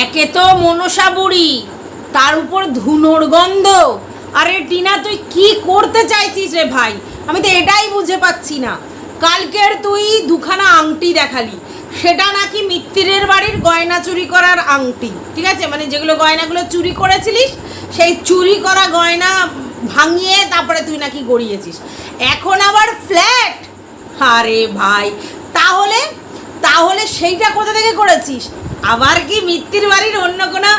একে তো মনসা বুড়ি, তার উপর ধুনোর গন্ধ। আরে টিনা, তুই কি করতে চাইছিস রে ভাই? আমি তো এটাই বুঝে পাচ্ছি না। কালকের তুই দুখানা আংটি দেখালি, সেটা নাকি মিত্তিরের বাড়ির গয়না চুরি করার আংটি, ঠিক আছে? মানে যেগুলো গয়নাগুলো চুরি করেছিলিস, সেই চুরি করা গয়না ভাঙিয়ে তারপরে তুই নাকি গড়িয়েছিস। এখন আবার ফ্ল্যাট? আরে ভাই, তাহলে তাহলে সেইটা কোথা থেকে করেছিস? আবার কি মিত্তির বাড়ির অন্য কোনো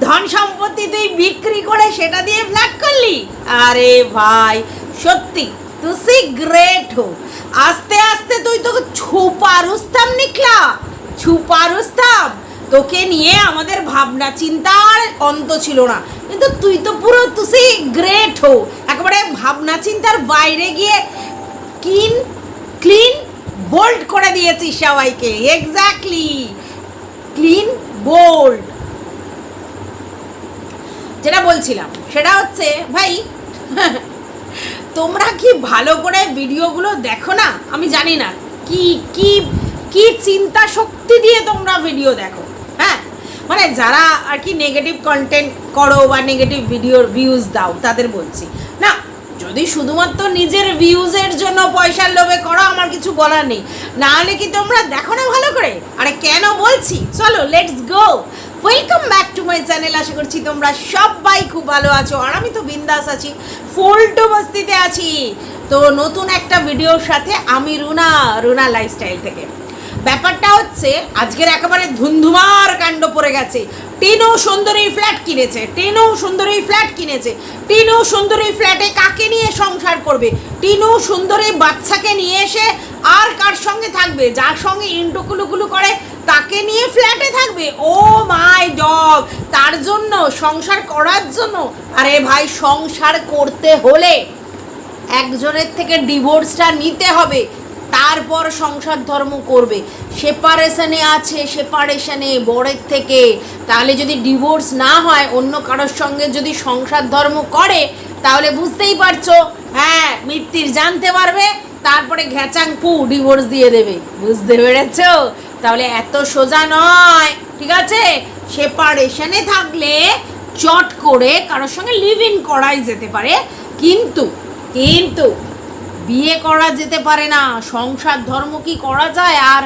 ধন সম্পত্তি তুই বিক্রি করে সেটা দিয়ে ফ্ল্যাট করলি? আরে ভাই, সত্যি, তুই গ্রেট হো। আস্তে আস্তে তুই তো ছুপা রুস্তাম নিকলা ছুপা তোকে নিয়ে আমাদের ভাবনা চিন্তার অন্ত ছিল না। কিন্তু তুই তো পুরো তুই গ্রেট হো। একেবারে ভাবনা চিন্তার বাইরে গিয়ে কিন ক্লিন বোল্ড করে দিয়েছিস সবাইকে। Exactly clean, bold. যেটা বলছিলাম, সেটা হচ্ছে, ভাই, তোমরা কি ভালো করে ভিডিওগুলো দেখো না? আমি জানি না। কি কি কি চিন্তা শক্তি দিয়ে তোমরা ভিডিও দেখো হ্যাঁ? মানে যারা আর কি নেগেটিভ কন্টেন্ট করো বা নেগেটিভ ভিডিওর ভিউজ দাও, তাদের বলছি। না যদি শুধুমাত্র নিজের ভিউজের জন্য পয়সার লোভে করো, আমার কিছু বলার নেই। নাহলে কি তোমরা দেখো না ভালো করে? আরে কেন বলছি? চলো let's go welcome back to my channel আশা করছি তোমরা সবাই খুব ভালো আছো। আর আমি তো বিন্দাস আছি ফুল টু বস্তিতে আছি। তো নতুন একটা ভিডিওর সাথে আমি রুনা রুনা লাইফস্টাইল থেকে। ব্যাপারটা হচ্ছে, আজকের একেবারে ধুন্ধুমার কাণ্ড পড়ে গেছে। টিনু সুন্দরী ফ্ল্যাট কিনেছে, টিনু সুন্দরী ফ্ল্যাট কিনেছে। টিনু সুন্দরী ফ্ল্যাটে কাকে নিয়ে সংসার করবে? টিনু সুন্দরী বাচ্চাকে নিয়ে এসে আর কার সঙ্গে থাকবে? যার সঙ্গে ইন্টুকুলুকুলু করে, তাকে নিয়ে ফ্ল্যাটে থাকবে? ও মাই ডগ তার জন্য, সংসার করার জন্য? আরে ভাই, সংসার করতে হলে একজনের থেকে ডিভোর্সটা নিতে হবে। তারপর সংসার ধর্ম করবে। সেপারেশানে আছে সেপারেশানে বরের থেকে। তাহলে যদি ডিভোর্স না হয়, অন্য কারোর সঙ্গে যদি সংসার ধর্ম করে, তাহলে বুঝতেই পারছ হ্যাঁ মৃত্যুর জানতে পারবে, তারপরে ঘ্যাচাং পু ডিভোর্স দিয়ে দেবে। বুঝতে পেরেছ? তাহলে এত সোজা নয়, ঠিক আছে? সেপারেশনে থাকলে চট করে কারোর সঙ্গে লিভ ইন করাই যেতে পারে। কিন্তু কিন্তু বিয়ে করা যেতে পারে না, সংসার ধর্ম কি করা যায়? আর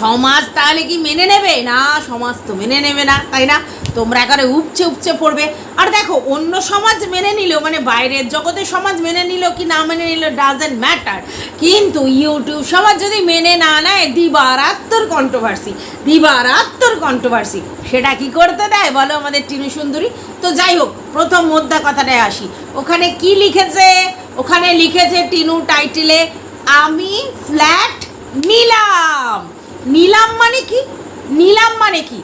সমাজ তাহলে কি মেনে নেবে? না, সমাজ তো মেনে নেবে না, তাই না? তোমরা একারে উপচে উপচে পড়বে। আর দেখো, অন্য সমাজ মেনে নিল মানে বাইরের জগতের সমাজ মেনে নিল কি না মেনে নিল ডাজেন্ট ম্যাটার কিন্তু ইউটিউব সমাজ যদি মেনে না নেয় দিবারাত্মর কন্ট্রোভার্সি দিবারাত্মর কন্ট্রোভার্সি সেটা কি করতে দেয়? বলো আমাদের টিনু সুন্দরী। তো যাই হোক, প্রথম মোদ্দা কথাটায় আসি। ওখানে কি লিখেছে? ওখানে লিখেছে টিনু টাইটেলে, আমি ফ্ল্যাট নিলাম। নিলাম মানে কি? নিলাম মানে কি?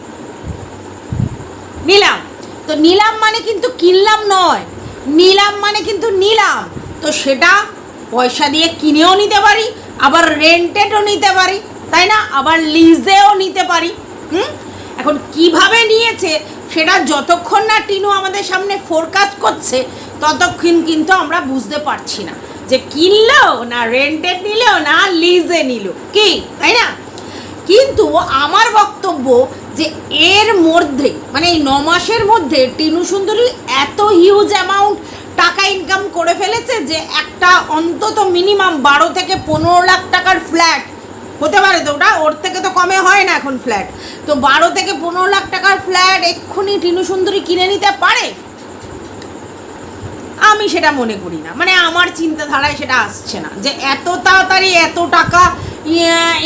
নিলাম। তো নিলাম মানে কিন্তু কিনলাম নয়। নিলাম মানে কিন্তু নিলাম। তো সেটা পয়সা দিয়ে কিনেও নিতে পারি, আবার রেন্টেডও নিতে পারি, তাই না? আবার লিজেও নিতে পারি, হুম? এখন কীভাবে নিয়েছে সেটা যতক্ষণ না টিনু আমাদের সামনে ফোরকাস্ট করছে, ততক্ষণ কিন্তু আমরা বুঝতে পারছি না। যে কিনলেও না রেন্টেড নিলেও না লিজে নিল। কি? তাই না? কিন্তু আমার বক্তব্য যে এর মধ্যে মানে এই ন মাসের মধ্যে টিনু সুন্দরী এত হিউজ অ্যামাউন্ট টাকা ইনকাম করে ফেলেছে যে একটা অন্তত মিনিমাম বারো থেকে পনেরো লাখ টাকার ফ্ল্যাট হতে পারে তো ওটা, ওর থেকে তো কমে হয় না এখন ফ্ল্যাট তো বারো থেকে পনেরো লাখ টাকার ফ্ল্যাট এক্ষুনি টিনু সুন্দরী কিনে নিতে পারে? আমি সেটা মনে করি না। মানে আমার চিন্তাধারায় সেটা আসছে না যে এত তাড়াতাড়ি এত টাকা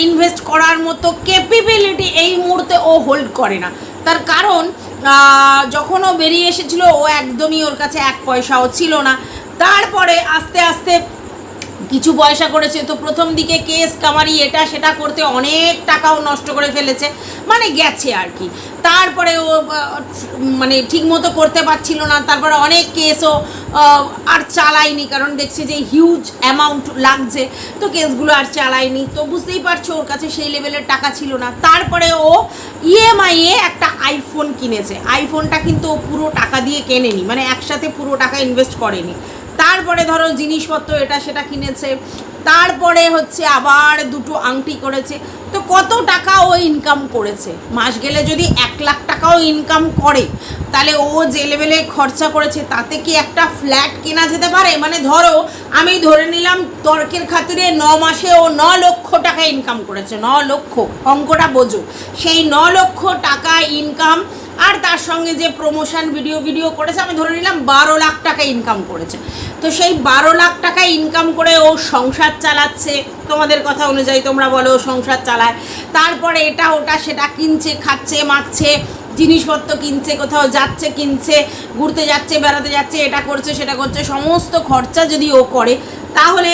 ইনভেস্ট করার মতো ক্যাপেবিলিটি এই মুহূর্তে ও হোল্ড করে না। তার কারণ যখন ও বেরিয়ে এসেছিল, ও একদমই ওর কাছে এক পয়সাও ছিল না। তারপরে আস্তে আস্তে কিছু পয়সা করেছে, তো প্রথম দিকে কেস কামারি এটা সেটা করতে অনেক টাকাও নষ্ট করে ফেলেছে মানে গেছে আর কি। তারপরে ও মানে ঠিক মতো করতে পারছিল না, তারপরে অনেক কেসও আর চালায়নি, কারণ দেখছে যে হিউজ অ্যামাউন্ট লাগছে, তো কেসগুলো আর চালায়নি। তো বুঝতেই পারছ, ওর কাছে সেই লেভেলের টাকা ছিল না। তারপরে ও ইএমআইয়ে একটা আইফোন কিনেছে। আইফোনটা কিন্তু ও পুরো টাকা দিয়ে কেনেনি মানে একসাথে পুরো টাকা ইনভেস্ট করেনি। তারপরে ধরো জিনিসপত্র এটা সেটা কিনেছে, তারপরে হচ্ছে আবার দুটো আংটি করেছে। তো কত টাকা ও ইনকাম করেছে? মাস গেলে যদি এক লাখ টাকাও ইনকাম করে, তাহলে ও যে লেভেলে খরচা করেছে, তাতে কি একটা ফ্ল্যাট কেনা যেতে পারে? মানে ধরো, আমি ধরে নিলাম তর্কের খাতিরে ন মাসে ও ন লক্ষ টাকা ইনকাম করেছে, ন লক্ষ, অঙ্কটা বোঝো। সেই ন লক্ষ টাকা ইনকাম আর তার সঙ্গে যে প্রমোশন ভিডিও ভিডিও করেছে, আমি ধরে নিলাম বারো লাখ টাকা ইনকাম করেছে। তো সেই বারো লাখ টাকা ইনকাম করে ও সংসার চালাচ্ছে। তোমাদের কথা অনুযায়ী তোমরা বলো, ও সংসার চালায়। তারপরে এটা ওটা, সেটা কিনছে, খাচ্ছে, মাখছে, জিনিসপত্র কিনছে, কোথাও যাচ্ছে, কিনছে, ঘুরতে যাচ্ছে, বেড়াতে যাচ্ছে, এটা করছে, সেটা করছে, সমস্ত খরচা যদি ও করে, তাহলে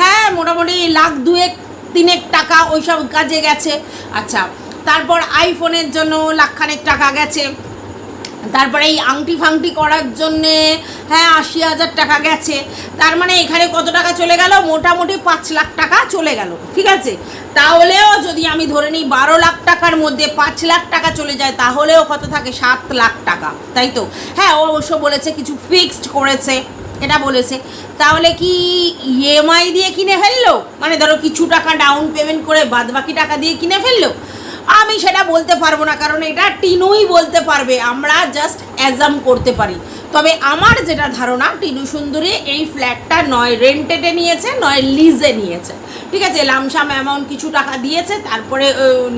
হ্যাঁ মোটামুটি লাখ দুয়েক, তিনেক টাকা ওইসব কাজে গেছে। আচ্ছা তারপর আইফোনের জন্য লাখখানেক টাকা গেছে। তারপরে এই আংটি ফাংটি করার জন্যে হ্যাঁ আশি হাজার টাকা গেছে। তার মানে এখানে কত টাকা চলে গেল? মোটামুটি পাঁচ লাখ টাকা চলে গেল, ঠিক আছে? তাহলেও যদি আমি ধরে নিই বারো লাখ টাকার মধ্যে পাঁচ লাখ টাকা চলে যায়, তাহলেও কত থাকে? সাত লাখ টাকা, তাই তো? হ্যাঁ ও অবশ্য বলেছে কিছু ফিক্সড করেছে, এটা বলেছে। তাহলে কি ইএমআই দিয়ে কিনে ফেলল? মানে ধরো কিছু টাকা ডাউন পেমেন্ট করে বাদ বাকি টাকা দিয়ে কিনে ফেলল? আমি সেটা বলতে পারব না, কারণ এটা টিনুই বলতে পারবে। আমরা জাস্ট অ্যাজাম করতে পারি। তবে আমার যেটা ধারণা, টিনু সুন্দরী এই ফ্ল্যাটটা নয় রেন্টেডে নিয়েছে, নয় লিজে নিয়েছে। ঠিক আছে, লামসাম অ্যামাউন্ট কিছু টাকা দিয়েছে, তারপরে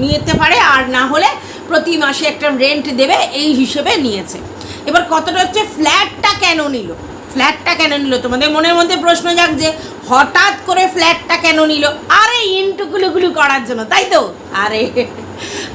নিতে পারে, আর না হলে প্রতি মাসে একটা রেন্ট দেবে, এই হিসেবে নিয়েছে। এবার কতটা হচ্ছে ফ্ল্যাটটা কেন নিল? ফ্ল্যাটটা কেন নিল? তোমাদের মনের মধ্যে প্রশ্ন যাক যে হঠাৎ করে ফ্ল্যাটটা কেন নিল? আরে ইন্টুকুলুগুলু করার জন্য, তাই তো? আরে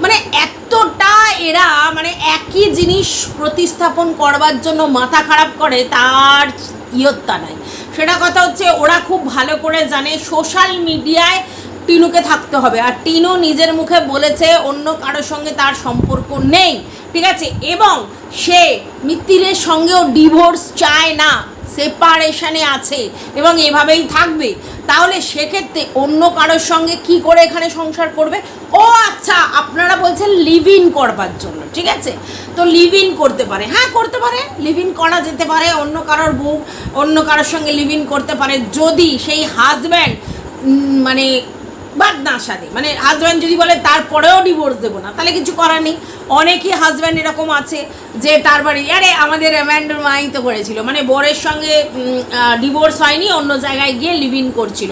মানে এতটা এরা মানে একই জিনিস প্রতিস্থাপন করবার জন্য মাথা খারাপ করে, তার ইয়ত্তা নাই। সেটা কথা হচ্ছে ওরা খুব ভালো করে জানে, সোশ্যাল মিডিয়ায় টিনুকে থাকতে হবে। আর টিনু নিজের মুখে বলেছে, অন্য কারোর সঙ্গে তার সম্পর্ক নেই। ঠিক আছে? এবং সে মিত্তিরের সঙ্গেও ডিভোর্স চায় না। সেপারেশনে আছে এবং এভাবেই থাকবে। তাহলে সেক্ষেত্রে অন্য কারোর সঙ্গে কি করে এখানে সংসার করবে? ও আচ্ছা আপনারা বলছেন লিভ ইন করবার জন্য, ঠিক আছে? তো লিভ ইন করতে পারে। হ্যাঁ করতে পারে। লিভ ইন করা যেতে পারে। অন্য কারোর বউ, অন্য কারোর সঙ্গে লিভ ইন করতে পারে। যদি সেই হাজব্যান্ড মানে বাদ না সাথে মানে হাজব্যান্ড যদি বলে, তারপরেও ডিভোর্স দেবো না। তাহলে কিছু করার নেই। অনেকই হাজব্যান্ড এরকম আছে যে, তার বাড়ি, আরে আমাদের অ্যামান্ডোর মাই তো করেছিল। মানে বরের সঙ্গে ডিভোর্স হয়নি, অন্য জায়গায় গিয়ে লিভ ইন করছিল।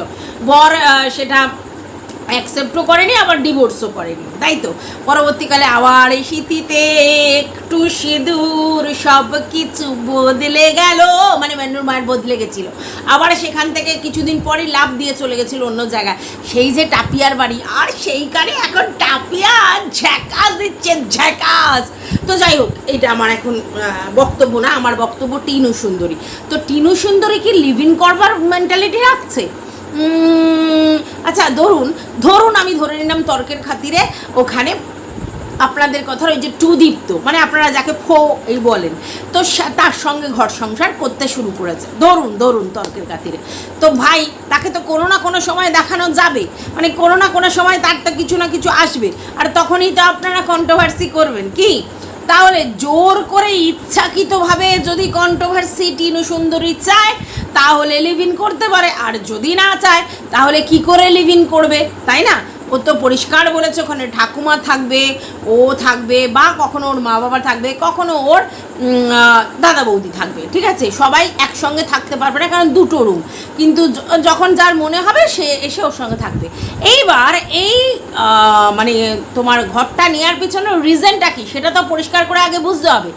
বর সেটা অ্যাকসেপ্টও করেনি, আবার ডিভোর্সও করেনি। তাই তো? পরবর্তীকালে আবার শীতিতে একটু সিঁদুর সব কিছু বদলে গেল। মানে ম্যানুর মায়ের বদলে গেছিল। আবার সেখান থেকে কিছুদিন পরই লাভ দিয়ে চলে গেছিল অন্য জায়গায়। সেই যে টাপিয়ার বাড়ি, আর সেইখানে এখন টাপিয়া ঝ্যাকাস দিচ্ছে ঝ্যাকাস তো যাই হোক, এটা আমার এখন বক্তব্য না, আমার বক্তব্য টিনু সুন্দরী। তো টিনু সুন্দরী কি লিভ ইন করবার মেন্টালিটি রাখছে? আচ্ছা ধরুন ধরুন আমি ধরে নিলাম তর্কের খাতিরে ওখানে আপনাদের কথার ওই যে টুদীপ্ত মানে আপনারা যাকে ফো এই বলেন। তো তার সঙ্গে ঘর সংসার করতে শুরু করেছে। ধরুন ধরুন তর্কের খাতিরে। তো ভাই, তাকে তো কোনো না কোনো সময় দেখানো যাবে। মানে কোনো না কোনো সময় তার তো কিছু না কিছু আসবে। আর তখনই তো আপনারা কন্ট্রোভার্সি করবেন। কি? তাহলে জোর করে ইচ্ছাকৃতভাবে যদি কন্ট্রোভার্সি টিনু সুন্দরী চায়, তাহলে লিভ ইন করতে পারে। আর যদি না চায়, তাহলে কি করে লিভ ইন করবে? তাই না? ও তো পরিষ্কার বলেছে, ওখানে ঠাকুমা থাকবে, ও থাকবে, বা কখনো ওর মা বাবা থাকবে, কখনো ওর দাদা বৌদি থাকবে, ঠিক আছে? সবাই একসঙ্গে থাকতে পারবে না, কারণ দুটো রুম কিন্তু যখন যার মনে হবে, সে এসে ওর সঙ্গে থাকবে। এইবার এই মানে তোমার ঘরটা নেওয়ার পিছনে রিজনটা কি? সেটা তো পরিষ্কার করে আগে বুঝতে হবে।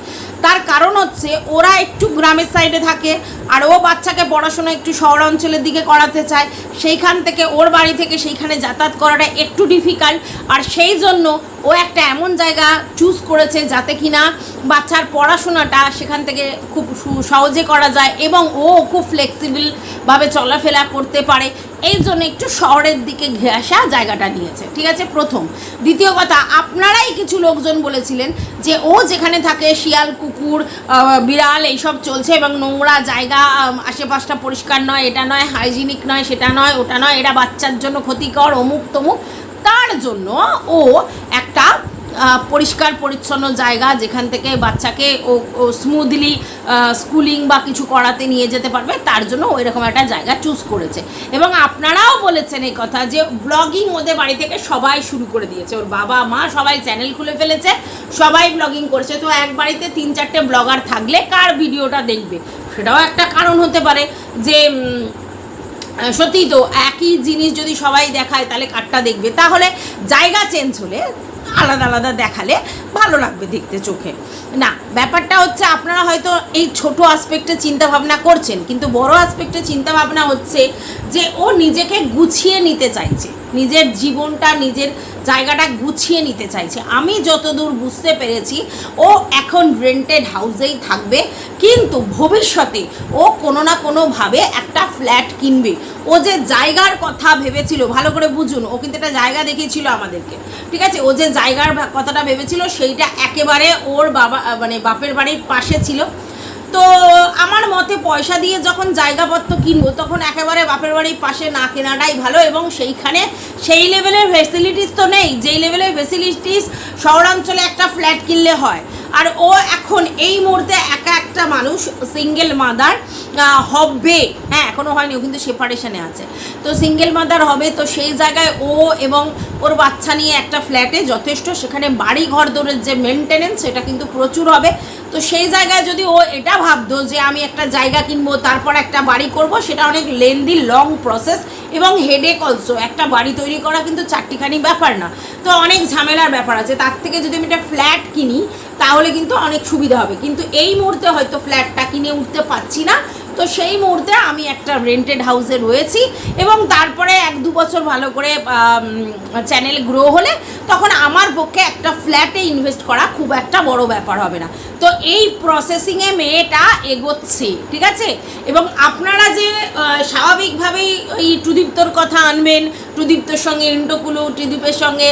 তার কারণ হচ্ছে ওরা একটু গ্রামের সাইডে থাকে, আর ও বাচ্চাকে পড়াশোনা একটু শহর অঞ্চলের দিকে করাতে চায়। সেইখান থেকে ওর বাড়ি থেকে সেইখানে যাতায়াত করাটা একটু ডিফিকাল্ট আর সেই জন্য ও একটা এমন জায়গা চুজ করেছে যাতে কিনা বাচ্চার পড়াশোনাটা সেখান থেকে খুব সহজে করা যায়, এবং ও খুব ফ্লেক্সিবলভাবে চলাফেরা করতে পারে। এই জন্য একটু শহরের দিকে ঘেঁষা জায়গাটা নিয়েছে। ঠিক আছে? প্রথম। দ্বিতীয় কথা, আপনারাই কিছু লোকজন বলেছিলেন যে ও যেখানে থাকে, শিয়াল, কুকুর বিড়াল, এইসব চলছে এবং নোংরা জায়গা আশেপাশটা পরিষ্কার নয়, এটা নয়, হাইজিনিক নয়, সেটা নয়, ওটা নয় এটা বাচ্চার জন্য ক্ষতিকর অমুক তমুক তার জন্য ও পরিষ্কার, পরিচ্ছন্ন জায়গা যেখান থেকে বাচ্চাকে ও স্মুথলি স্কুলিং বা কিছু করাতে নিয়ে যেতে পারবে, তার জন্য ওই রকম একটা জায়গা চুজ করেছে। এবং আপনারাও বলেছেন এই কথা যে ব্লগিং ওদের বাড়ি থেকে সবাই শুরু করে দিয়েছে। ওর বাবা, মা সবাই চ্যানেল খুলে ফেলেছে, সবাই ব্লগিং করছে। তো এক বাড়িতে তিন, চারটে ব্লগার থাকলে কার ভিডিওটা দেখবে? সেটাও একটা কারণ হতে পারে যে সত্যি তো একই জিনিস যদি সবাই দেখায়, তাহলে কারটা দেখবে। তাহলে জায়গা চেঞ্জ হলে আলাদা আলাদা দেখালে ভালো লাগবে দেখতে চোখে। না, ব্যাপারটা হচ্ছে আপনারা হয়তো এই ছোট আসপেক্টে চিন্তাভাবনা করছেন, কিন্তু বড় আসপেক্টে চিন্তাভাবনা হচ্ছে যে ও নিজেকে গুছিয়ে নিতে চাইছে। নিজের জীবনটা, নিজের জায়গাটা গুছিয়ে নিতে চাইছে। আমি যতদূর বুঝতে পেরেছি, ও এখন রেন্টেড হাউসেই থাকবে, কিন্তু ভবিষ্যতে ও কোনো না কোনোভাবে একটা ফ্ল্যাট কিনবে। ও যে জায়গার কথা ভেবেছিল, ভালো করে বুঝুন, ও কিন্তু একটা জায়গা দেখিয়েছিল আমাদেরকে, ঠিক আছে? ও যে জায়গার কথাটা ভেবেছিল, সেইটা একেবারে ওর বাবা মানে বাপের বাড়ির পাশে ছিল। তো আমার মতে পয়সা দিয়ে যখন জায়গাপত্র কিনবো, তখন একেবারে বাপের বাড়ির পাশে না কেনাটাই ভালো এবং সেইখানে সেই লেভেলের ফেসিলিটিস তো নেই। যেই লেভেলের ফেসিলিটিস শহরাঞ্চলে একটা ফ্ল্যাট কিনলে হয় আর ও এখন এই মুহূর্তে একা একটা মানুষ সিঙ্গেল মাদার হবে। হ্যাঁ এখনও হয়নি, ও কিন্তু সেপারেশনে আছে। তো সিঙ্গেল মাদার হবে, তো সেই জায়গায় ও এবং ওর বাচ্চা নিয়ে একটা ফ্ল্যাটে যথেষ্ট, সেখানে বাড়ি ঘর দরের যে মেনটেনেন্স সেটা কিন্তু প্রচুর হবে। তো সেই জায়গায় যদি ও এটা ভাবতো যে আমি একটা জায়গা কিনবো, তারপর একটা বাড়ি করব, সেটা অনেক লেন্দি লং প্রসেস এবং হেডেক অলসো একটা বাড়ি তৈরি করা কিন্তু চারটিখানি ব্যাপার না। তো অনেক ঝামেলার ব্যাপার আছে। তার থেকে যদি আমি একটা ফ্ল্যাট কিনি তাহলে কিন্তু অনেক সুবিধা হবে। কিন্তু এই মুহূর্তে হয়তো ফ্ল্যাটটা কিনে উঠতে পারছি না। তো সেই মুহূর্তে আমি একটা রেন্টেড হাউসে রয়েছি এবং তারপরে এক দু বছর ভালো করে চ্যানেল গ্রো হলে তখন আমার পক্ষে একটা ফ্ল্যাটে ইনভেস্ট করা খুব একটা বড় ব্যাপার হবে না। তো এই প্রসেসিংয়ে মেয়েটা এগোচ্ছে, ঠিক আছে? এবং আপনারা যে স্বাভাবিকভাবেই ওই টুদীপ্তর কথা আনবেন, টুদীপ্তর সঙ্গে ইন্টকুলু টুদীপের সঙ্গে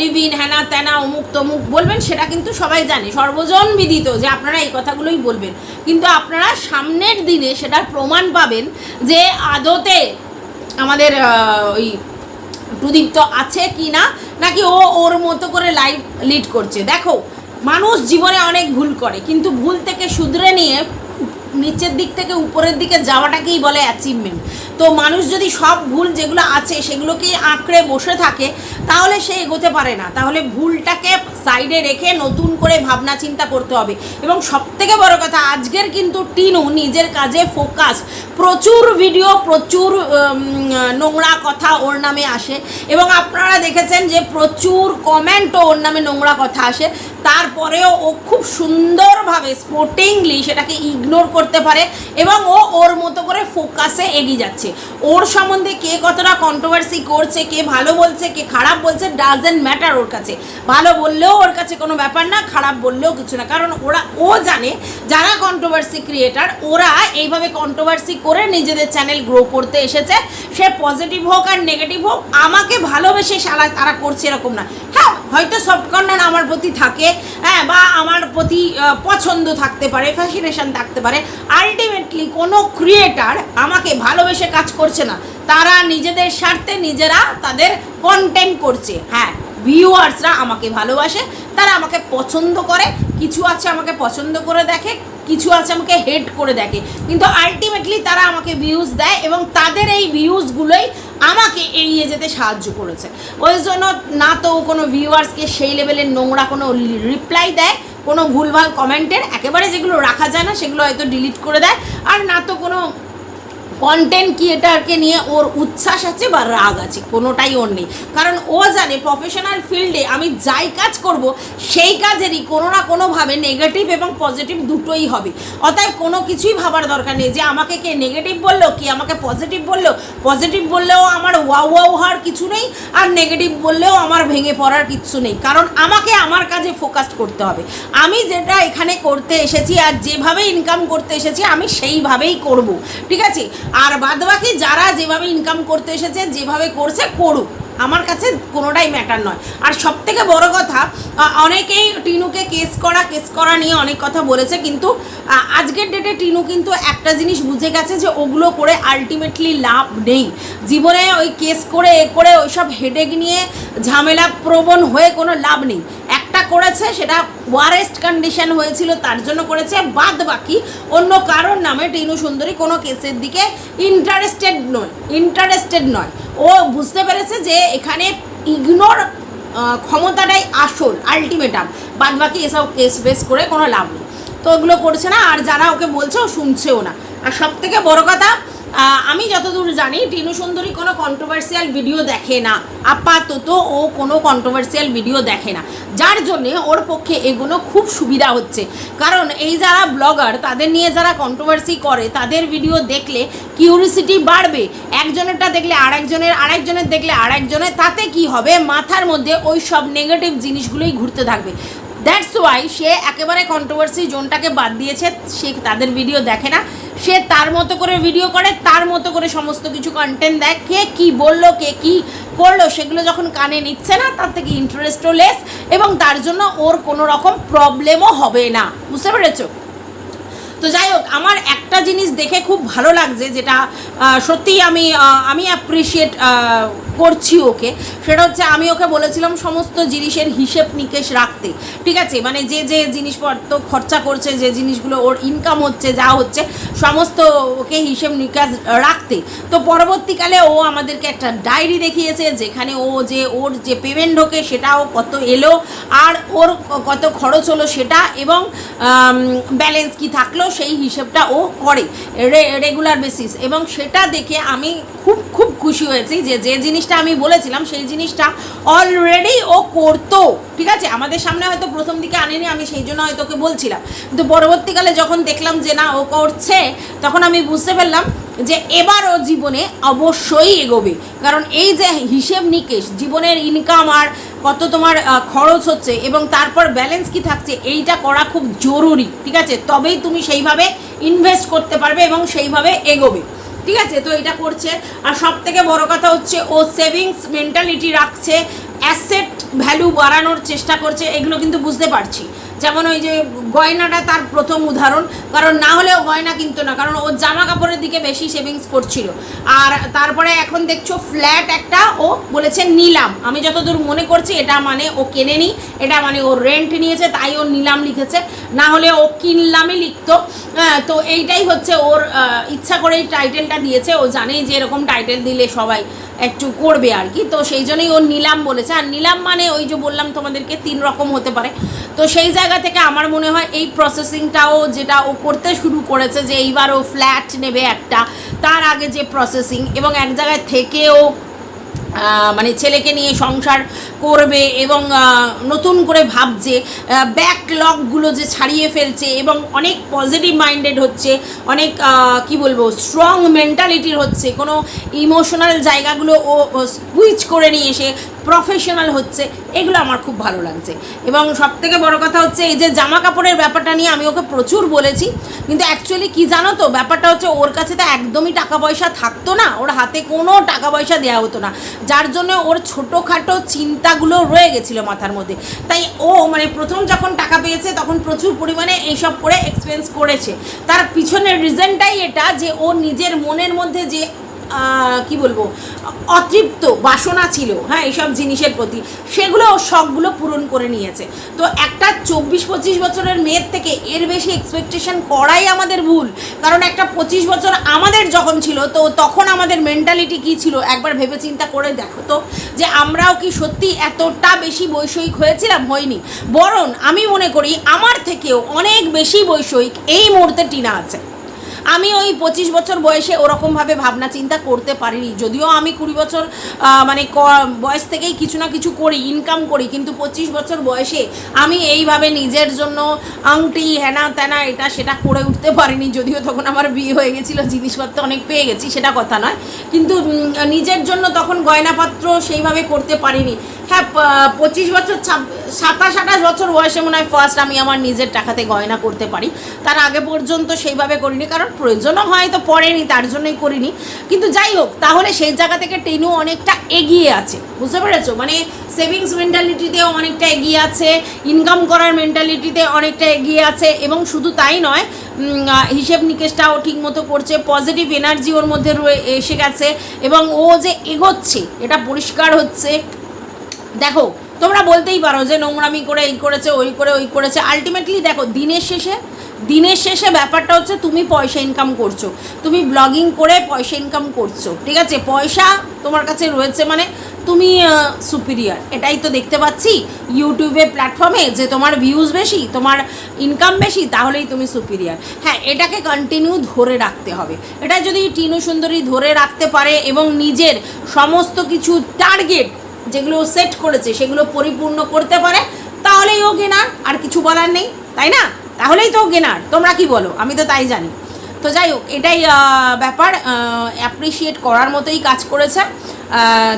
লিভিন, হ্যানা, ত্যানা অমুক তমুক বলবেন, সেটা কিন্তু সবাই জানে। সর্বজন বিদিত যে আপনারা এই কথাগুলোই বলবেন। কিন্তু আপনারা সামনের দিনে সেটার প্রমাণ পাবেন যে আদতে আমাদের ওই প্রদীপ্ত আছে কি না নাকি ও ওর মতো করে লাইফ লিড করছে। দেখো, মানুষ জীবনে অনেক ভুল করে, কিন্তু ভুল থেকে শুধরে নিয়ে নিচের দিক থেকে উপরের দিকে যাওয়াটাকেই বলে অ্যাচিভমেন্ট তো মানুষ যদি সব ভুল যেগুলো আছে সেগুলোকে আঁকড়ে বসে থাকে, তাহলে সে এগোতে পারে না। তাহলে ভুলটাকে সাইডে রেখে নতুন করে ভাবনা চিন্তা করতে হবে। এবং সবথেকে বড় কথা, আজকের কিন্তু টিনু নিজের কাজে ফোকাস প্রচুর ভিডিও প্রচুর নোংরা কথা ওর নামে আসে। এবং আপনারা দেখেছেন যে প্রচুর কমেন্টও ওর নামে নোংরা কথা আসে। তারপরেও ও খুব সুন্দরভাবে স্পোর্টিংলি সেটাকে ইগনোর করতে পারে এবং ও ওর মতো করে ফোকাসে এগিয়ে যাচ্ছে। ওর সম্বন্ধে কে কতটা কন্ট্রোভার্সি করছে, কে ভালো বলছে, কে খারাপ বলছে ডাজেন্ট ম্যাটার ওর কাছে। ভালো বললেও ওর কাছে কোনো ব্যাপার না, খারাপ বললেও কিছু না। কারণ ওরা, ও জানে, যারা কন্ট্রোভার্সি ক্রিয়েটার ওরা এইভাবে কন্ট্রোভার্সি করে নিজেদের চ্যানেল গ্রো করতে এসেছে। সে পজিটিভ হোক আর নেগেটিভ হোক, আমাকে ভালোবেসে সারা তারা করছে এরকম না। হ্যাঁ হয়তো সফট কর্নার আমার প্রতি থাকে হ্যাঁ বা আমার প্রতি পছন্দ থাকতে পারে ফ্যাসিনেশন থাকতে পারে। আলটিমেটলি কোনো ক্রিয়েটার আমাকে ভালোবেসে কাজ করছে না। তারা নিজেদের স্বার্থে নিজেরা তাদের কন্টেন্ট করছে। হ্যাঁ ভিউয়ার্সরা আমাকে ভালোবাসে, তারা আমাকে পছন্দ করে, কিছু আছে আমাকে পছন্দ করে দেখে, কিছু আছে আমাকে হেড করে দেখে। কিন্তু আলটিমেটলি তারা আমাকে ভিউজ দেয় এবং তাদের এই ভিউজগুলোই আমাকে এড়িয়ে যেতে সাহায্য করেছে। ওই জন্য না তো কোনো ভিউয়ার্সকে সেই লেভেলের নোংরা কোনো রিপ্লাই দেয়, কোনো ভুলভাল কমেন্টের একেবারে যেগুলো রাখা যায় না, সেগুলো হয়তো ডিলিট করে দেয়। আর না তো কোনো কন্টেন্ট ক্রিয়েটারকে নিয়ে ওর উচ্ছ্বাস আছে বা রাগ আছে, কোনোটাই ওর নেই। কারণ ও জানে প্রফেশনাল ফিল্ডে আমি যাই কাজ করব, সেই কাজেরই কোনো না কোনোভাবে নেগেটিভ এবং পজিটিভ দুটোই হবে। অতএব কোনো কিছুই ভাবার দরকার নেই যে আমাকে কে নেগেটিভ বলল, কি আমাকে পজিটিভ বলল। পজিটিভ বললেও আমার ওয়াও ওয়াও হওয়ার কিছু নেই, আর নেগেটিভ বললেও আমার ভেঙে পড়ার কিছু নেই। কারণ আমাকে আমার কাজে ফোকাস করতে হবে। আমি যেটা এখানে করতে এসেছি আর যেভাবে ইনকাম করতে এসেছি, আমি সেইভাবেই করব। ঠিক আছে? আর বাদবাকি যারা যেভাবে ইনকাম করতে এসেছে, যেভাবে করছে, করুক। আমার কাছে কোনোটাই ম্যাটার নয়। আর সব থেকে বড় কথা অনেকেই টিনুকে কেস করা কেস করা নিয়ে অনেক কথা বলেছে, কিন্তু আজকের ডেটে টিনু কিন্তু একটা জিনিস বুঝে গেছে যে ওগুলো করে আলটিমেটলি লাভ নেই। জীবনে ওই কেস করে, এ করে ওইসব হেডেক নিয়ে ঝামেলা প্রবণ হয়ে কোনো লাভ নেই। একটা করেছে, সেটা ওয়ারেস্ট কন্ডিশন হয়েছিল, তার জন্য করেছে বাদ বাকি অন্য কারোর নামে টিনু সুন্দরী কোনো কেসের দিকে ইন্টারেস্টেড নয় ইন্টারেস্টেড নয়। ও বুঝতে পেরেছে যে এখানে ইগনোর ক্ষমতাটাই আসল আলটিমেটাম বাদ বাকি এসব কেস বেস করে কোনো লাভ নেই। তো ওগুলো করছে না, আর যারা ওকে বলছে ও শুনছেও না। আর সব থেকে বড় কথা আমি যতদূর জানি, টিনু সুন্দরী কোনো কন্ট্রোভার্সিয়াল ভিডিও দেখে না। আপাতত ও কোনো কন্ট্রোভার্সিয়াল ভিডিও দেখে না। যার জন্যে ওর পক্ষে এগুলো খুব সুবিধা হচ্ছে। কারণ এই যারা ব্লগার তাদের নিয়ে যারা কন্ট্রোভার্সি করে, তাদের ভিডিও দেখলে কিউরিসিটি বাড়বে। একজনেরটা দেখলে আরেকজনের আরেকজনের দেখলে আরেকজনের, তাতে কি হবে? মাথার মধ্যে ওই সব নেগেটিভ জিনিসগুলোই ঘুরতে থাকবে। দ্যাটস ওয়াই সে একেবারে কন্ট্রোভার্সি জোনটাকে বাদ দিয়েছে। সে তাদের ভিডিও দেখে না। সে তার মতো করে ভিডিও করে, তার মতো করে সমস্ত কিছু কন্টেন্ট দেয়। কে কী বলল, কে কী করল, সেগুলো যখন কানে নিচ্ছে না, তার থেকে ইন্টারেস্টও লেস এবং তার জন্য ওর কোনো রকম প্রবলেমও হবে না। বুঝতে পেরেছ? তো যাই হোক, আমার একটা জিনিস দেখে খুব ভালো লাগছে, যেটা সত্যিই আমি আমি অ্যাপ্রিসিয়েট করছি ওকে, সেটা হচ্ছে আমি ওকে বলেছিলাম সমস্ত জিনিসের হিসেব নিকেশ রাখতে, ঠিক আছে? মানে যে যে জিনিসপত্র খরচা করছে, যে জিনিসগুলো ওর ইনকাম হচ্ছে, যা হচ্ছে, সমস্ত ওকে হিসেব নিকাশ রাখতে। তো পরবর্তীকালে ও আমাদেরকে একটা ডায়েরি দেখিয়েছে, যেখানে ও যে ওর যে পেমেন্ট ঢোকে সেটাও কত এলো, আর ওর কত খরচ হলো সেটা, এবং ব্যালেন্স কি থাকল, সেই হিসেবটা ও করে রেগুলার বেসিস এবং সেটা দেখে আমি খুব খুব খুশি হয়েছি যে যে জিনিসটা আমি বলেছিলাম, সেই জিনিসটা অলরেডি ও করতো। ঠিক আছে? আমাদের সামনে হয়তো প্রথম দিকে আনেনি, আমি সেই জন্য হয়তো ওকে বলছিলাম। কিন্তু পরবর্তীকালে যখন দেখলাম যে না, ও করছে, তখন আমি বুঝতে পারলাম যে এবার ও জীবনে অবশ্যই এগোবে। কারণ এই যে হিসেব নিকেশ, জীবনের ইনকাম আর কত তোমার খরচ হচ্ছে এবং তারপর ব্যালেন্স কি থাকছে, এইটা করা খুব জরুরি। ঠিক আছে? তবেই তুমি সেইভাবে ইনভেস্ট করতে পারবে এবং সেইভাবে এগোবে। ঠিক আছে? তো এটা করছে। আর সব থেকে বড় কথা হচ্ছে, ও সেভিংস মেন্টালিটি রাখছে অ্যাসেট ভ্যালু বাড়ানোর চেষ্টা করছে, এগুলো কিন্তু বুঝতে পারছি। যেমন ওই যে গয়নাটা তার প্রথম উদাহরণ কারণ না হলেও গয়না কিনতো না কারণ ও জামা কাপড়ের দিকে বেশি সেভিংস করছিল। আর তারপরে এখন দেখছ ফ্ল্যাট একটা ও বলেছে নিলাম। আমি যতদূর মনে করছি এটা মানে ও কেনে কেনেনি এটা মানে ও রেন্ট নিয়েছে তাই ও নিলাম লিখেছে। না হলে ও কিনলামই লিখতো। হ্যাঁ, তো এইটাই হচ্ছে ওর ইচ্ছা করে এই টাইটেলটা দিয়েছে। ও জানেই যে এরকম টাইটেল দিলে সবাই একটু করবে আর কি। তো সেই জন্যই ও নিলাম বলেছে। আর নিলাম মানে ওই যে বললাম তোমাদেরকে তিন রকম হতে পারে। তো সেই জায়গা থেকে আমার মনে হয় এই প্রসেসিংটাও যেটা ও করতে শুরু করেছে যে এইবার ও ফ্ল্যাট নেবে একটা, তার আগে যে প্রসেসিং এবং এক জায়গায় থেকেও মানে ছেলেকে নিয়ে সংসার করবে এবং নতুন করে ভাবছে ব্যাকলগগুলো যে ছাড়িয়ে ফেলছে এবং অনেক পজিটিভ মাইন্ডেড হচ্ছে, অনেক কি বলব স্ট্রং মেন্টালিটির হচ্ছে, কোনো ইমোশনাল জায়গাগুলো ও সুইচ করে নিয়ে এসে প্রফেশনাল হচ্ছে, এগুলো আমার খুব ভালো লাগছে। এবং সব থেকে বড় কথা হচ্ছে, এই যে জামা কাপড়ের ব্যাপারটা নিয়ে আমি ওকে প্রচুর বলেছি, কিন্তু অ্যাকচুয়ালি কি জানো তো, ব্যাপারটা হচ্ছে ওর কাছে তো একদমই টাকা পয়সা থাকতো না, ওর হাতে কোনো টাকা পয়সা দেওয়া হতো না। যার জন্য ওর ছোটোখাটো চিন্তাগুলো রয়ে গেছিল মাথার মধ্যে। তাই ও মানে প্রথম যখন টাকা পেয়েছে, তখন প্রচুর পরিমাণে এইসব করে এক্সপেন্স করেছে। তার পিছনের রিজনটাই এটা যে ও নিজের মনের মধ্যে যে কি বলব, অতৃপ্ত বাসনা ছিল হ্যাঁ এইসব জিনিসের প্রতি। সেগুলো শখগুলো পূরণ করে নিয়েছে। তো একটা চব্বিশ পঁচিশ বছরের মেয়ের থেকে এর বেশি এক্সপেকটেশন করাই আমাদের ভুল। কারণ একটা পঁচিশ বছর আমাদের যখন ছিল, তো তখন আমাদের মেন্টালিটি কী ছিল? একবার ভেবে চিন্তা করে দেখো তো, যে আমরাও কি সত্যি এতটা বেশি বৈষয়িক হয়েছিলাম? হয়নি। বরং আমি মনে করি আমার থেকেও অনেক বেশি বৈষয়িক এই মুহূর্তে টিনা আছে। আমি ওই পঁচিশ বছর বয়সে ওরকমভাবে ভাবনা চিন্তা করতে পারিনি। যদিও আমি কুড়ি বছর মানে বয়স থেকেই কিছু না কিছু করি ইনকাম করি, কিন্তু পঁচিশ বছর বয়সে আমি এইভাবে নিজের জন্য আংটি, হেনা তেনা এটা সেটা করে উঠতে পারিনি। যদিও তখন আমার বিয়ে হয়ে গেছিল, জিনিসপত্র অনেক পেয়ে গেছি, সেটা কথা নয়। কিন্তু নিজের জন্য তখন গয়নাপত্র সেইভাবে করতে পারিনি। হ্যাঁ পঁচিশ বছর সাতাশ আঠাশ বছর বয়সে মনে হয় ফার্স্ট আমি আমার নিজের টাকাতে গয়না করতে পারি। তার আগে পর্যন্ত সেইভাবে করিনি, কারণ প্রয়োজনও হয় তো পড়েনি, তার জন্যই করিনি। কিন্তু যাই হোক, তাহলে সেই জায়গা থেকে টেনু অনেকটা এগিয়ে আছে। বুঝতে পেরেছ? মানে সেভিংস মেন্টালিটিতেও অনেকটা এগিয়ে আছে ইনকাম করার মেন্টালিটিতে অনেকটা এগিয়ে আছে এবং শুধু তাই নয় হিসেব নিকেশটাও ঠিক মতো করছে পজিটিভ এনার্জি ওর মধ্যে রয়ে, এসে গেছে এবং ও যে এগোচ্ছে, এটা পরিষ্কার হচ্ছে। দেখো, তোমরা বলতেই পারো যে নোংরামি করে এই করেছে, ওই করে, ওই করেছে। আলটিমেটলি দেখো, দিনের শেষে দিনের শেষে ব্যাপারটা হচ্ছে তুমি পয়সা ইনকাম করছ। তুমি ব্লগিং করে পয়সা ইনকাম করছ। ঠিক আছে? পয়সা তোমার কাছে রয়েছে মানে তুমি সুপিরিয়ার এটাই তো দেখতে পাচ্ছি। ইউটিউবে প্ল্যাটফর্মে যে তোমার ভিউজ বেশি, তোমার ইনকাম বেশি, তাহলেই তুমি সুপিরিয়ার হ্যাঁ এটাকে কন্টিনিউ ধরে রাখতে হবে। এটা যদি টিনু সুন্দরী ধরে রাখতে পারে এবং নিজের সমস্ত কিছু টার্গেট যেগুলো সেট করেছে, সেগুলো পরিপূর্ণ করতে পারে, তাহলেই ও গেনার আর কিছু বলার নেই, তাই না? তাহলেই তো গেনার তোমরা কি বলো? আমি তো তাই জানি। তো যাই হোক, এটাই ব্যাপার অ্যাপ্রিসিয়েট করার মতোই কাজ করেছে।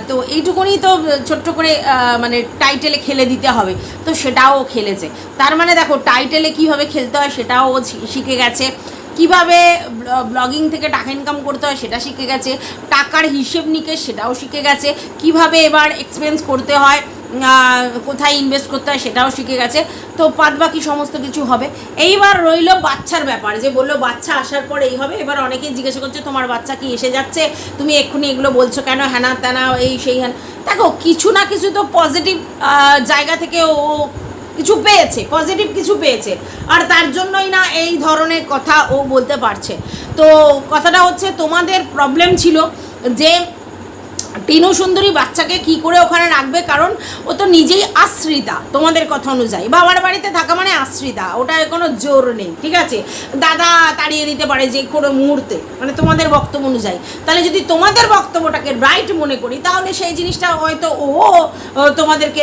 তো এইটুকুনি তো ছোট্ট করে মানে টাইটেলে খেলে দিতে হবে। তো সেটাও খেলেছে। তার মানে দেখো টাইটেলে কীভাবে খেলতে হয় সেটাও ও শিখে গেছে। কীভাবে ব্লগিং থেকে টাকা ইনকাম করতে হয় সেটা শিখে গেছে। টাকার হিসেব নিকেশ সেটাও শিখে গেছে। কীভাবে এবার এক্সপেন্স করতে হয়। কোথায় ইনভেস্ট করতে হয় সেটাও শিখে গেছে। তো বাদ বাকি সমস্ত কিছু হবে। এইবার রইল বাচ্চার ব্যাপার। যে বলল, বাচ্চা আসার পর এই হবে। এবার অনেকেই জিজ্ঞাসা করছে, তোমার বাচ্চা কি এসে যাচ্ছে? তুমি এক্ষুনি এগুলো বলছো কেন? হ্যানা ত্যানা এই সেই হ্যান দেখো, কিছু না কিছু তো পজিটিভ জায়গা থেকে ও কিছু পেয়েছে পজিটিভ কিছু পেয়েছে। আর তার জন্যই না এই ধরনের কথা ও বলতে পারছে। তো কথাটা হচ্ছে, তোমাদের প্রবলেম ছিল যে টিনু সুন্দরী বাচ্চাকে কি করে ওখানে রাখবে? কারণ ও তো নিজেই আশ্রিতা, তোমাদের কথা অনুযায়ী। বাবার বাড়িতে থাকা মানে আশ্রিতা, ওটা কোনো জোর নেই, ঠিক আছে? দাদা তাড়িয়ে দিতে পারে যে কোনো মুহূর্তে মানে তোমাদের বক্তব্য অনুযায়ী। তাহলে যদি তোমাদের বক্তব্যটাকে রাইট মনে করি, তাহলে সেই জিনিসটা হয়তো ও তোমাদেরকে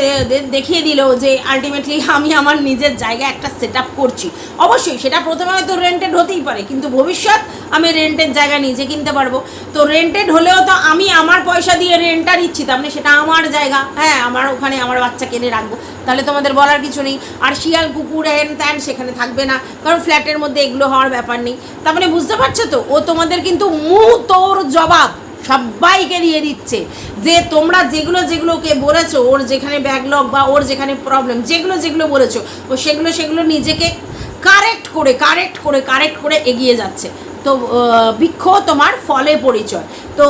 দেখিয়ে দিল যে আলটিমেটলি আমি আমার নিজের জায়গায় একটা সেট করছি। অবশ্যই সেটা প্রথমে হয়তো রেন্টেড হতেই পারে, কিন্তু ভবিষ্যৎ আমি রেন্টের জায়গা নিজে কিনতে পারব। তো রেন্টেড হলেও তো আমি আমার পয়সা দিয়ে রেন্টটা নিচ্ছি, তার মানে সেটা আমার জায়গা। হ্যাঁ আমার ওখানে আমার বাচ্চা কেনে রাখব। তাহলে তোমাদের বলার কিছু নেই। আর শিয়াল, কুকুর হ্যান ত্যান সেখানে থাকবে না। কারণ ফ্ল্যাটের মধ্যে এগুলো হওয়ার ব্যাপার নেই। তার মানে বুঝতে পারছ তো? ও তোমাদের কিন্তু মুহ তোর জবাব সবাইকে দিয়ে দিচ্ছে। যে তোমরা যেগুলো যেগুলোকে বলেছ, ওর যেখানে ব্যাকলগ বা ওর যেখানে প্রবলেম যেগুলো যেগুলো বলেছ, ও সেগুলো সেগুলো নিজেকে কারেক্ট করে কারেক্ট করে কারেক্ট করে এগিয়ে যাচ্ছে। তো বৃক্ষ তোমার ফলে পরিচয়। তো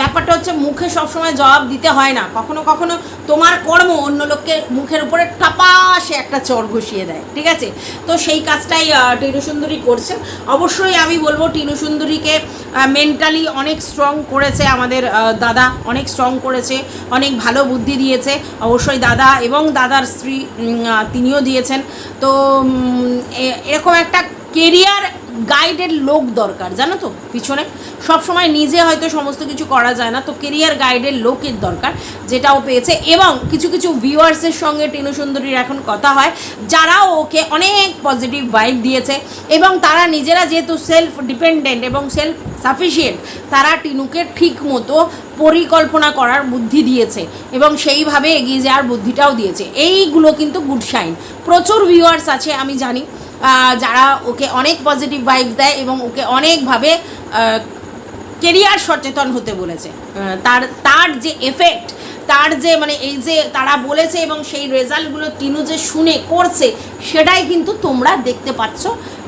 ব্যাপারটা হচ্ছে মুখে সবসময় জবাব দিতে হয় না। কখনো কখনো তোমার কর্ম অন্য লোককে মুখের উপরে টাপাসে একটা চর ঘষিয়ে দেয়, ঠিক আছে? তো সেই কাজটাই টিনু সুন্দরী করছে। অবশ্যই আমি বলব টিনু সুন্দরীকে মেন্টালি অনেক স্ট্রং করেছে আমাদের দাদা, অনেক স্ট্রং করেছে, অনেক ভালো বুদ্ধি দিয়েছে। অবশ্যই দাদা এবং দাদার স্ত্রী তিনিও দিয়েছেন। তো এরকম একটা কেরিয়ার গাইডের লোক দরকার, জানো তো? পিছনে সব সময় নিজে হয়তো সমস্ত কিছু করা যায় না, তো কেরিয়ার গাইডের লোকের দরকার যেটাও পেয়েছে। এবং কিছু কিছু ভিউয়ার্সের সঙ্গে টিনু সুন্দরীর এখন কথা হয়, যারাও ওকে অনেক পজিটিভ ভাইব দিয়েছে, এবং তারা নিজেরা যেহেতু সেলফ ডিপেন্ডেন্ট এবং সেলফ সাফিসিয়েন্ট তারা টিনুকে ঠিক মতো পরিকল্পনা করার বুদ্ধি দিয়েছে, এবং সেইভাবে এগিয়ে যাওয়ার বুদ্ধিটাও দিয়েছে। এইগুলো কিন্তু গুড সাইন প্রচুর ভিউয়ার্স আছে, আমি জানি। যারা ওকে অনেক পজিটিভ ভাইব দেয় এবং ওকে অনেকভাবে কেরিয়ার সচেতন হতে বলেছে। তার তার যে এফেক্ট তার যে মানে এই যে তারা বলেছে এবং সেই রেজাল্টগুলো টিনু যে শুনে, করছে, সেটাই কিন্তু তোমরা দেখতে পাচ্ছ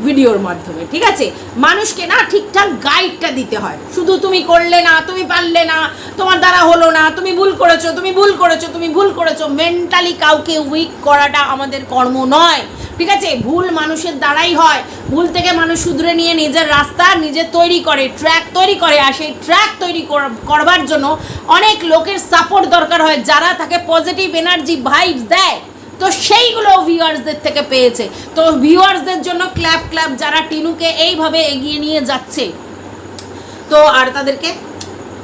ভিডিওর মাধ্যমে, ঠিক আছে? মানুষকে না ঠিকঠাক গাইডটা দিতে হয়। শুধু তুমি করলে না, তুমি পারলে না, তোমার দ্বারা হলো না, তুমি ভুল করেছ, তুমি ভুল করেছ, তুমি ভুল করেছ মেন্টালি কাউকে উইক করাটা আমাদের কর্ম নয়। ঠিক আছে, ভুল মানুষের দ্বারাই হয়। ভুল থেকে মানুষ শুধরে নিয়ে নিজের রাস্তা নিজে তৈরি করে ট্র্যাক তৈরি করে, আর সেই ট্র্যাক তৈরি করবার জন্য অনেক লোকের সাপোর্ট দরকার হয় যারা তাকে পজিটিভ এনার্জি ভাইবস দেয়। তো সেইগুলো ভিউয়ার্সদের থেকে পেয়েছে। তো ভিউয়ার্সদের জন্য ক্ল্যাপ ক্ল্যাপ যারা টিনুকে এইভাবে এগিয়ে নিয়ে যাচ্ছে। তো আর তাদেরকে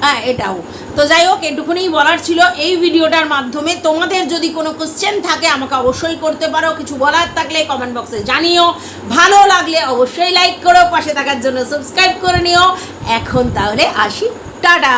হ্যাঁ এটাও। তো যাই হোক এটুকুনি বলার ছিল এই ভিডিওটার মাধ্যমে। তোমাদের যদি কোনো কোশ্চেন থাকে, আমাকে অবশ্যই করতে পারো। কিছু বলার থাকলে কমেন্ট বক্সে জানিও। ভালো লাগলে অবশ্যই লাইক করো। পাশে থাকার জন্য সাবস্ক্রাইব করে নিও। এখন তাহলে আসি। টাটা!